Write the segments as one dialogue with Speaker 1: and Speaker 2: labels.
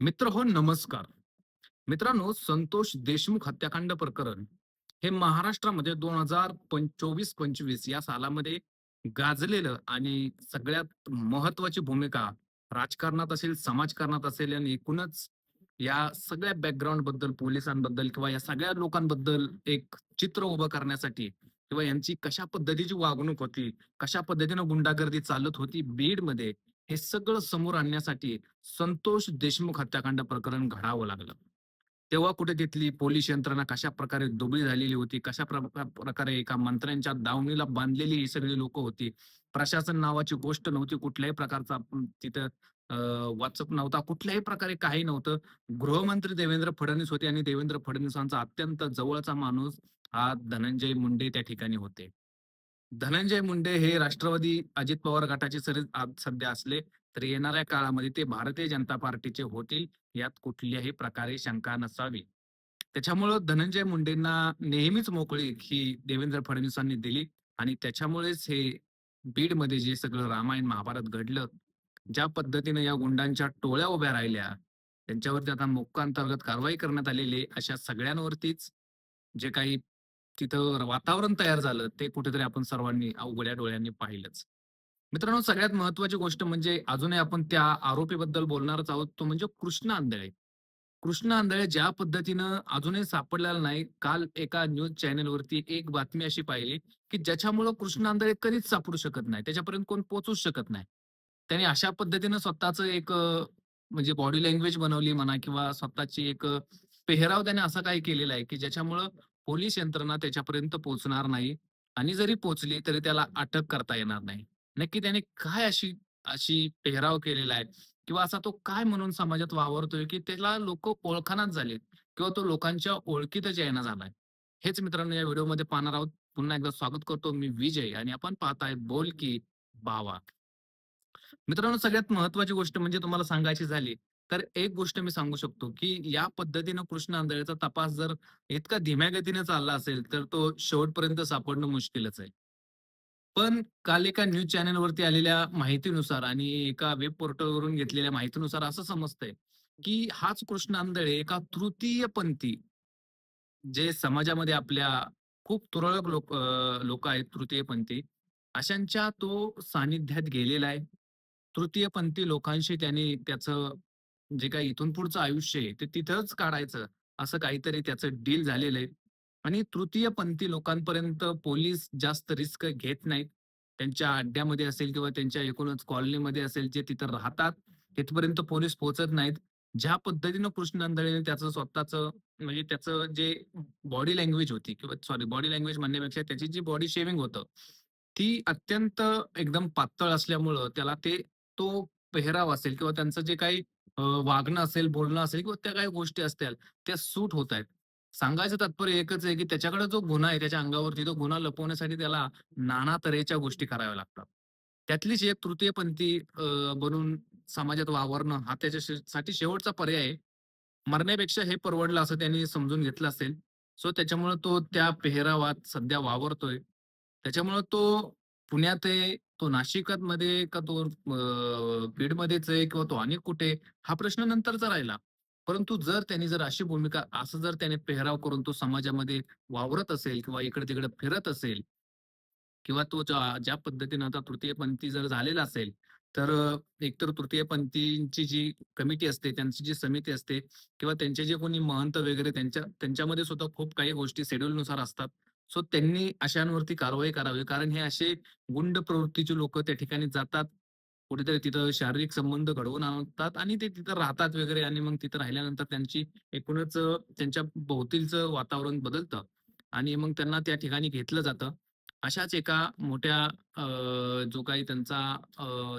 Speaker 1: मित्र हो नमस्कार. मित्रांनो संतोष देशमुख हत्याकांड प्रकरण हे महाराष्ट्रामध्ये दोन हजार चोवीस पंचवीस या सालामध्ये गाजलेलं आणि सगळ्यात महत्वाची भूमिका राजकारणात असेल समाजकारणात असेल आणि एकूणच या सगळ्या बॅकग्राऊंडबद्दल पोलिसांबद्दल किंवा या सगळ्या लोकांबद्दल एक चित्र उभं करण्यासाठी किंवा यांची कशा पद्धतीची वागणूक होती कशा पद्धतीनं गुंडागर्दी चालत होती बीडमध्ये हे सगळं समोर आणण्यासाठी संतोष देशमुख हत्याकांड प्रकरण घडावं लागलं. तेव्हा कुठे तिथली पोलीस यंत्रणा कशा प्रकारे दुबळी झालेली होती कशा प्रकारे एका मंत्र्यांच्या दावणीला बांधलेली ही सगळी लोक होती. प्रशासन नावाची गोष्ट नव्हती कुठल्याही प्रकारचा तिथं वाचक नव्हता कुठल्याही प्रकारे काही नव्हतं. गृहमंत्री देवेंद्र फडणवीस होते आणि देवेंद्र फडणवीसांचा अत्यंत जवळचा माणूस हा धनंजय मुंडे त्या ठिकाणी होते. धनंजय मुंडे हे राष्ट्रवादी अजित पवार गटाचे सर आज सध्या असले तर येणाऱ्या काळामध्ये ते भारतीय जनता पार्टीचे होतील यात कुठल्याही प्रकारे शंका नसावी. त्याच्यामुळं धनंजय मुंडेंना नेहमीच मोकळी ही देवेंद्र फडणवीसांनी दिली आणि त्याच्यामुळेच हे बीडमध्ये जे सगळं रामायण महाभारत घडलं ज्या पद्धतीने या गुंडांच्या टोळ्या उभ्या राहिल्या त्यांच्यावरती आता मोक्कांतर्गत कारवाई करण्यात आलेली अशा सगळ्यांवरतीच जे काही तिथं वातावरण तयार झालं ते कुठेतरी आपण सर्वांनी उघड्या डोळ्यांनी पाहिलंच. मित्रांनो सगळ्यात महत्वाची गोष्ट म्हणजे अजूनही आपण त्या आरोपीबद्दल बोलणारच आहोत तो म्हणजे कृष्ण आंधळे. कृष्ण आंधळे ज्या पद्धतीनं अजूनही सापडलेला नाही काल एका न्यूज चॅनेलवरती एक बातमी अशी पाहिली की ज्याच्यामुळं कृष्ण आंधळे कधीच सापडू शकत नाही त्याच्यापर्यंत कोण पोहोचूच शकत नाही. त्याने अशा पद्धतीनं स्वतःच एक म्हणजे बॉडी लँग्वेज बनवली म्हणा किंवा स्वतःची एक पेहराव त्याने असा काही केलेला आहे की ज्याच्यामुळं पोलीस यंत्रणा त्याच्यापर्यंत पोहोचणार नाही आणि जरी पोहोचली तरी त्याला अटक करता येणार नाही. नक्की त्याने काय अशी अशी पेहराव केलेला आहे? किंवा असा तो काय म्हणून समाजात वावरतोय की त्याला लोक ओळखानाच झालेत किंवा तो लोकांच्या ओळखीतच यायना झालाय? हेच मित्रांनो या व्हिडिओमध्ये पाहणार आहोत. पुन्हा एकदा स्वागत करतो मी विजय आणि आपण पाहताय बोल की बावा. मित्रांनो सगळ्यात महत्वाची गोष्ट म्हणजे तुम्हाला सांगायची झाली तर एक गोष्ट मी सांगू शकतो की या पद्धतीनं कृष्ण आंधळेचा तपास जर इतका धीम्या गतीने चालला असेल तर तो शेवटपर्यंत सापडणं मुश्किलच आहे. पण काल एका न्यूज चॅनलवरती आलेल्या माहितीनुसार आणि एका वेब पोर्टलवरून घेतलेल्या माहितीनुसार असं समजतंय की हाच कृष्ण आंधळे एका तृतीयपंथी जे समाजामध्ये आपल्या खूप तुरळक लोक लोक आहेत तृतीयपंथी अशांच्या तो सानिध्यात गेलेला आहे. तृतीयपंथी लोकांशी त्यांनी त्याचं जे काही इथून पुढचं आयुष्य आहे ते तिथंच काढायचं असं काहीतरी त्याचं डील झालेलं आहे. आणि तृतीयपंथी लोकांपर्यंत पोलीस जास्त रिस्क घेत नाहीत. त्यांच्या अड्ड्यामध्ये असेल किंवा त्यांच्या एकूणच कॉलनीमध्ये असेल जे तिथं राहतात तिथपर्यंत पोलीस पोहोचत नाहीत. ज्या पद्धतीनं कृष्ण आंधळेने त्याचं स्वतःचं म्हणजे त्याचं जे बॉडी लँग्वेज होती किंवा सॉरी बॉडी लँग्वेज म्हणण्यापेक्षा त्याची जी बॉडी शेविंग होतं ती अत्यंत एकदम पातळ असल्यामुळं त्याला ते तो पेहराव असेल किंवा त्यांचं जे काही वागणं असेल बोलणं असेल किंवा त्या काही गोष्टी असतील त्या सूट होत आहेत. सांगायचं तात्पर्य एकच आहे की त्याच्याकडे जो गुन्हा आहे त्याच्या अंगावरती तो गुन्हा लपवण्यासाठी त्याला नाना तऱ्हेच्या गोष्टी कराव्या लागतात. त्यातलीच एक तृतीयपंथी अ, बनून समाजात वावरणं हा त्याच्यासाठी शेवटचा पर्याय आहे. मरण्यापेक्षा हे परवडलं असं त्यांनी समजून घेतलं असेल. सो त्याच्यामुळे तो त्या पेहरावात सध्या वावरतोय. त्याच्यामुळे तो पुण्यात आहे तो नाशिकात मध्ये का तो बीड बीडमध्येच आहे किंवा तो अनेक कुठे हा प्रश्न नंतरचा राहिला. परंतु जर त्यांनी जर अशी भूमिका असं जर त्याने पेहराव करून तो समाजामध्ये वावरत असेल किंवा इकडे तिकडे फिरत असेल किंवा तो ज्या पद्धतीनं आता तृतीयपंथी जर झालेला असेल तर अ, एकतर तृतीयपंथींची जी कमिटी असते त्यांची जी समिती असते किंवा त्यांचे जे कोणी महंत वगैरे त्यांच्या त्यांच्यामध्ये सुद्धा खूप काही गोष्टी शेड्यूलनुसार असतात. सो त्यांनी अशांवरती कारवाई करावी. कारण हे असे गुंड प्रवृत्तीचे लोक त्या ठिकाणी जातात. कुठेतरी तिथं शारीरिक संबंध घडवून आणतात आणि ते तिथं राहतात वगैरे आणि मग तिथं राहिल्यानंतर त्यांची एकूणच त्यांच्या भोवतीलचं वातावरण बदलतं आणि मग त्यांना त्या ठिकाणी घेतलं जातं. अशाच एका मोठ्या जो काही त्यांचा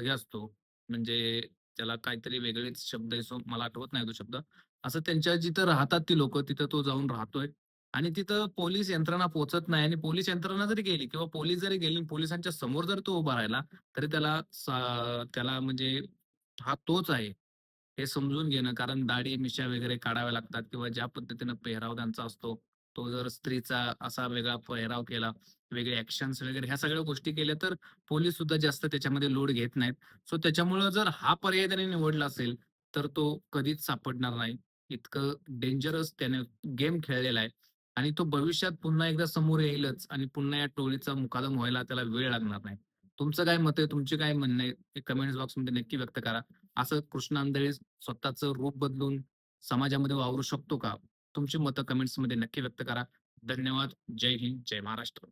Speaker 1: हे असतो म्हणजे त्याला काहीतरी वेगळेच शब्द मला आठवत नाही तो शब्द. असं त्यांच्या जिथं राहतात ती लोक तिथं तो जाऊन राहतोय. आणि तिथं पोलीस यंत्रणा पोहोचत नाही आणि पोलीस यंत्रणा जरी गेली किंवा पोलीस जरी गेली पोलिसांच्या समोर जर तो उभा राहिला तरी त्याला त्याला म्हणजे हा तोच आहे, हे समजून घेणं कारण दाढी, मिशा वगैरे काढाव्या लागतात किंवा ज्या पद्धतीनं पेहराव त्यांचा असतो, तो जर स्त्रीचा असा वेगळा पेहराव केला, वेगळे ऍक्शन्स वगैरे ह्या सगळ्या गोष्टी केल्या तर पोलीस सुद्धा जास्त त्याच्यामध्ये लोड घेत नाहीत. सो त्याच्यामुळं जर हा पर्याय त्याने निवडला असेल, तर तो कधीच सापडणार नाही. इतकं डेंजरस त्याने गेम खेळलेला आहे आणि तो भविष्यात पुन्हा एकदा समोर येईलच आणि पुन्हा या टोळीचा मुकादम व्हायला त्याला वेळ लागणार नाही. तुमचं काय मत आहे? तुमची काय म्हणणं आहे? कमेंट्स बॉक्समध्ये नक्की व्यक्त करा. असं कृष्ण आंधळे स्वतःच रूप बदलून समाजामध्ये वावरू शकतो का? तुमची मतं कमेंट्समध्ये नक्की व्यक्त करा. धन्यवाद. जय हिंद, जय महाराष्ट्र.